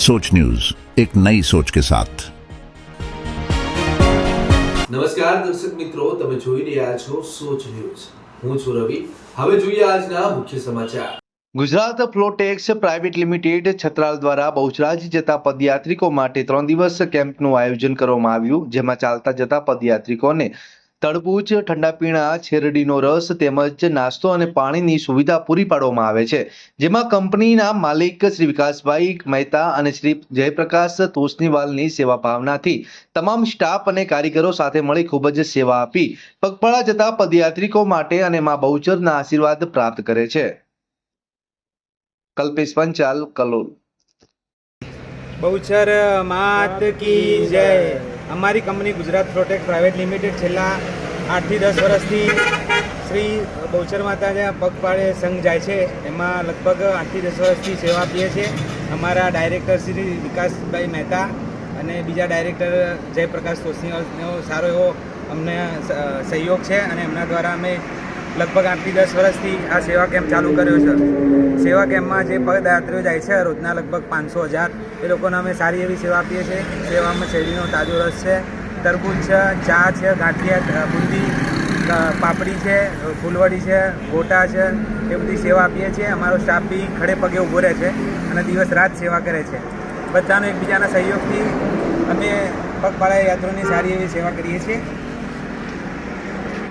सोच न्यूज एक नई सोच के साथ નમસ્કાર દર્શક મિત્રો તમે જોઈ રહ્યા છો સોચ ન્યૂઝ હું છું રવિ હવે જોઈએ આજના મુખ્ય સમાચાર Gujarat Floatex private limited Chhatral દ્વારા બહુચરાજી જતા પદયાત્રિકો માટે ત્રણ દિવસ કેમ્પનું આયોજન કરવામાં આવ્યું જેમાં ચાલતા જતા પદયાત્રિકોને તડબૂચ ઠંડા પીણા શેરડીનો રસ તેમજ નાસ્તો અને પાણીની સુવિધા પૂરી પાડવામાં આવે છે. જેમાં કંપનીના માલિક શ્રી વિકાસભાઈ મહેતા અને શ્રી જયપ્રકાશ તોસનીવાલની સેવા ભાવનાથી તમામ સ્ટાફ અને કારીગરો સાથે મળી ખૂબ જ સેવા આપી. પગપાળા જતા પદયાત્રિકો માટે અને મા બહુચરના આશીર્વાદ પ્રાપ્ત કરે છે. કલ્પેશ પંચાલ, કલોલ. બહુચર માત કી જય. અમારી company Gujarat protect private limited છેલ્લા આઠથી દસ વર્ષથી શ્રી બહુચર માતાના પગપાળે સંઘ જાય છે. એમાં લગભગ આઠથી દસ વર્ષથી સેવા આપીએ છીએ. અમારા ડાયરેક્ટર શ્રી વિકાસભાઈ મહેતા અને બીજા ડાયરેક્ટર જયપ્રકાશ તોસિંહનો સારો એવો અમને સહયોગ છે અને એમના દ્વારા અમે લગભગ આઠથી દસ વર્ષથી આ સેવા કેમ્પ ચાલુ કર્યો છે. સેવા કેમ્પમાં જે પદયાત્રીઓ જાય છે, રોજના લગભગ પાંચસો હજાર, એ લોકોને અમે સારી એવી સેવા આપીએ છીએ. સેવામાં શેરડીનો તાજો રસ છે, તરબૂચ છે, ચા છે, ગાંઠિયા બુંદી પાપડી છે, ફૂલવડી છે, ગોટા છે, એ બધી સેવા આપીએ છીએ. અમારો સ્ટાફ બી ખડે પગે ઊભો રહે છે અને દિવસ રાત સેવા કરે છે. બધાનો એકબીજાના સહયોગથી અમે પગપાળા યાત્રોની સારી એવી સેવા કરીએ છીએ.